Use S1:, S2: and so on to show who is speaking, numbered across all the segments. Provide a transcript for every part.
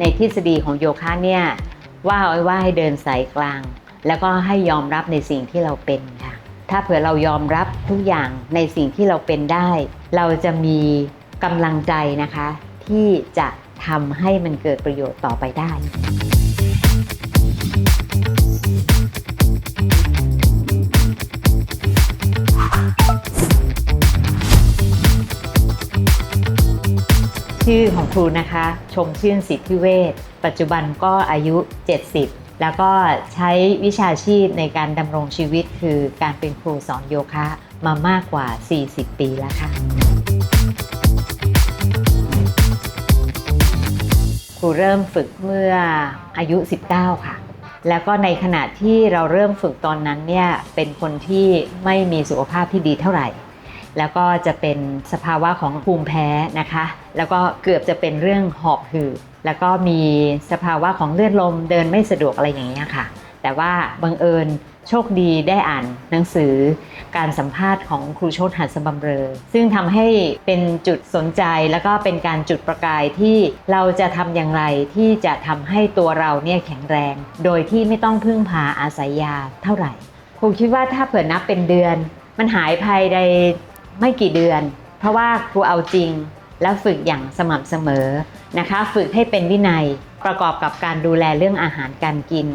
S1: ในทฤษฎีของโยคะเนี่ยว่าเอาไว้ว่าให้เดินสายกลาง แล้วก็ให้ยอมรับในสิ่งที่เราเป็นค่ะ ถ้าเผื่อเรายอมรับทุกอย่างในสิ่งที่เราเป็นได้ เราจะมีกำลังใจนะคะ ที่จะทำให้มันเกิดประโยชน์ต่อไปได้ ชื่อของครูนะคะ ชมชื่นสิทธิเวชปัจจุบันก็อายุ 70 แล้วก็ใช้วิชาชีพในการดำรงชีวิตคือการเป็นครูสอนโยคะมามากกว่า 40 ปีแล้วค่ะ ครูเริ่มฝึกเมื่ออายุ 19 ค่ะ แล้วก็ในขณะที่เราเริ่มฝึกตอนนั้นเนี่ยเป็นคนที่ไม่มีสุขภาพที่ดีเท่าไหร่ แล้วก็จะเป็นสภาวะของภูมิแพ้นะคะ แล้วก็เกือบจะเป็นเรื่องหอบหืดแล้วก็มีสภาวะของเลือดลมเดินไม่สะดวกอะไรอย่างเงี้ยค่ะ แต่ว่าบังเอิญโชคดีได้อ่านหนังสือการสัมภาษณ์ของครูโชติหัสบำเรอ ซึ่งทำให้เป็นจุดสนใจแล้วก็เป็นการจุดประกายที่เราจะทำอย่างไรที่จะทำให้ตัวเราเนี่ยแข็งแรง โดยที่ไม่ต้องพึ่งพาอาศัยยาเท่าไหร่ครูคิดว่าถ้าเผื่อนับเป็นเดือน มันหายภายใน ไม่กี่เดือน เพราะว่าครูเอาจริงและฝึกอย่างสม่ำเสมอนะคะ ฝึกให้เป็นวินัยประกอบกับการดูแลเรื่องอาหารการกิน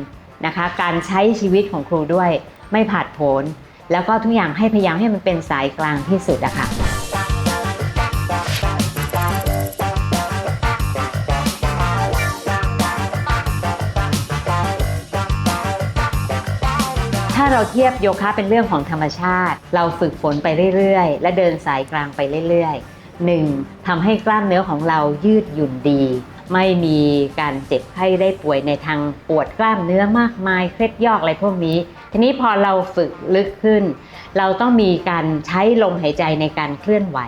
S1: นะคะ การใช้ชีวิตของครูด้วยไม่ผาดโผนแล้วก็ทุกอย่างให้พยายามให้มันเป็นสายกลางที่สุดอะค่ะ เราเทียบโยคะเป็นเรื่องของธรรมชาติ เราฝึกฝนไปเรื่อยๆ และเดินสายกลางไปเรื่อยๆหนึ่งทำให้กล้ามเนื้อของเรายืดหยุ่นดี ไม่มีการเจ็บไข้ได้ป่วยในทางปวดกล้ามเนื้อมากมายเคล็ดยอกอะไรพวกนี้ ทีนี้พอเราฝึกลึกขึ้น เราต้องมีการใช้ลมหายใจในการเคลื่อนไหว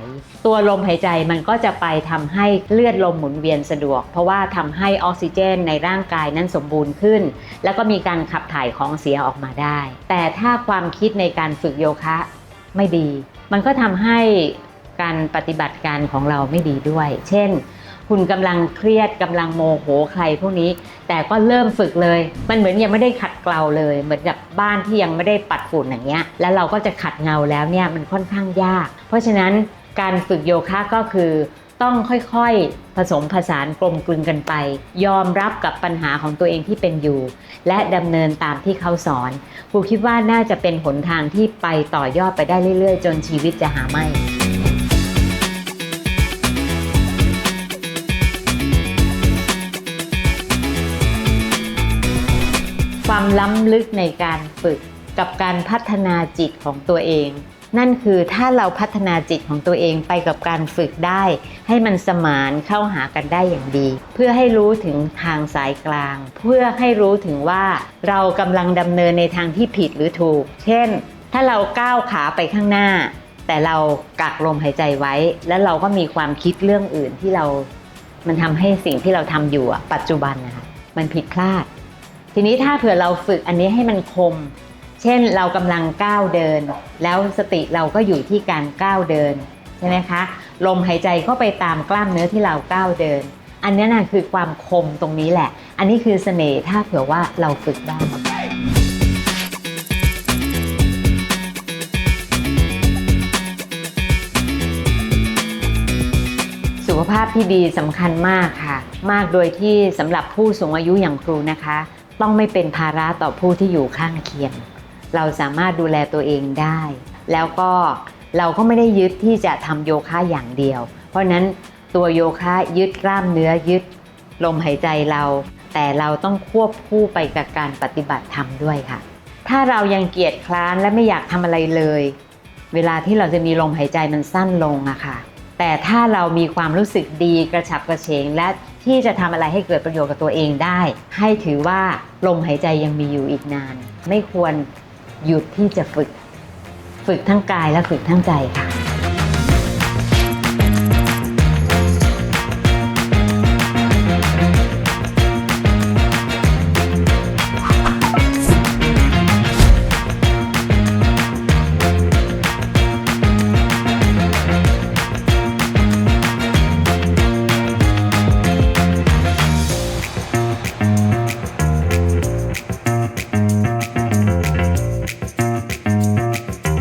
S1: ตัวลมหายใจมันก็จะไปทำให้เลือดลมหมุนเวียนสะดวก เพราะว่าทำให้ออกซิเจนในร่างกายนั้นสมบูรณ์ขึ้น แล้วก็มีการขับถ่ายของเสียออกมาได้ แต่ถ้าความคิดในการฝึกโยคะไม่ดี มันก็ทำให้การปฏิบัติการของเราไม่ดีด้วย เช่น คุณกำลังเครียดกำลังโมโหใครพวกนี้ แต่ก็เริ่มฝึกเลย มันเหมือนยังไม่ได้ขัดเกลาเลย เหมือนกับบ้านที่ยังไม่ได้ปัดฝุ่นอย่างเงี้ย แล้วเราก็จะขัดเงาแล้วเนี่ยมันค่อนข้างยาก เพราะฉะนั้นการฝึกโยคะก็คือต้องค่อยๆ ผสมผสานกลมกลืนกันไป ยอมรับกับปัญหาของตัวเองที่เป็นอยู่ และดำเนินตามที่เขาสอนครูคิดว่าน่าจะเป็นหนทางที่ไปต่อยอดไปได้เรื่อยๆ จนชีวิตจะหาไม่ ความล้ำลึกในการฝึกกับการพัฒนาจิตของตัวเอง นั่นคือถ้าเราพัฒนาจิตของตัวเองไปกับการฝึกได้ ให้มันสมานเข้าหากันได้อย่างดี เพื่อให้รู้ถึงทางสายกลาง เพื่อให้รู้ถึงว่าเรากำลังดำเนินในทางที่ผิดหรือถูก เช่น ถ้าเราก้าวขาไปข้างหน้า แต่เรากักลมหายใจไว้ แล้วเราก็มีความคิดเรื่องอื่นที่เรา มันทำให้สิ่งที่เราทำอยู่อะปัจจุบันนะคะมันผิดพลาด ทีนี้ถ้าเผื่อเราฝึกอันนี้ให้มันคม เช่นเรากำลังก้าวเดิน แล้วสติเราก็อยู่ที่การก้าวเดินใช่ไหมคะลมหายใจก็ไปตามกล้ามเนื้อที่เราก้าวเดิน อันนี้นะคือความคมตรงนี้แหละ อันนี้คือเสน่ห์ถ้าเผื่อว่าเราฝึกได้สุขภาพที่ดีสำคัญมากค่ะ มากโดยที่สำหรับผู้สูงอายุอย่างครูนะคะ ต้องไม่เป็นภาระต่อผู้ที่อยู่ข้างเคียง เราสามารถดูแลตัวเองได้ แล้วก็เราก็ไม่ได้ยึดที่จะทำโยคะอย่างเดียว เพราะนั้นตัวโยคะยึดกล้ามเนื้อยึดลมหายใจเรา แต่เราต้องควบคู่ไปกับการปฏิบัติธรรมด้วยค่ะ ถ้าเรายังเกียจคร้านและไม่อยากทำอะไรเลย เวลาที่เราจะมีลมหายใจมันสั้นลงอะค่ะ แต่ถ้าเรามีความรู้สึกดีกระฉับกระเฉงและ ที่จะทำอะไรให้เกิดประโยชน์กับตัวเองได้ ให้ถือว่าลมหายใจยังมีอยู่อีกนาน ไม่ควรหยุดที่จะฝึก ฝึกทั้งกายและฝึกทั้งใจค่ะ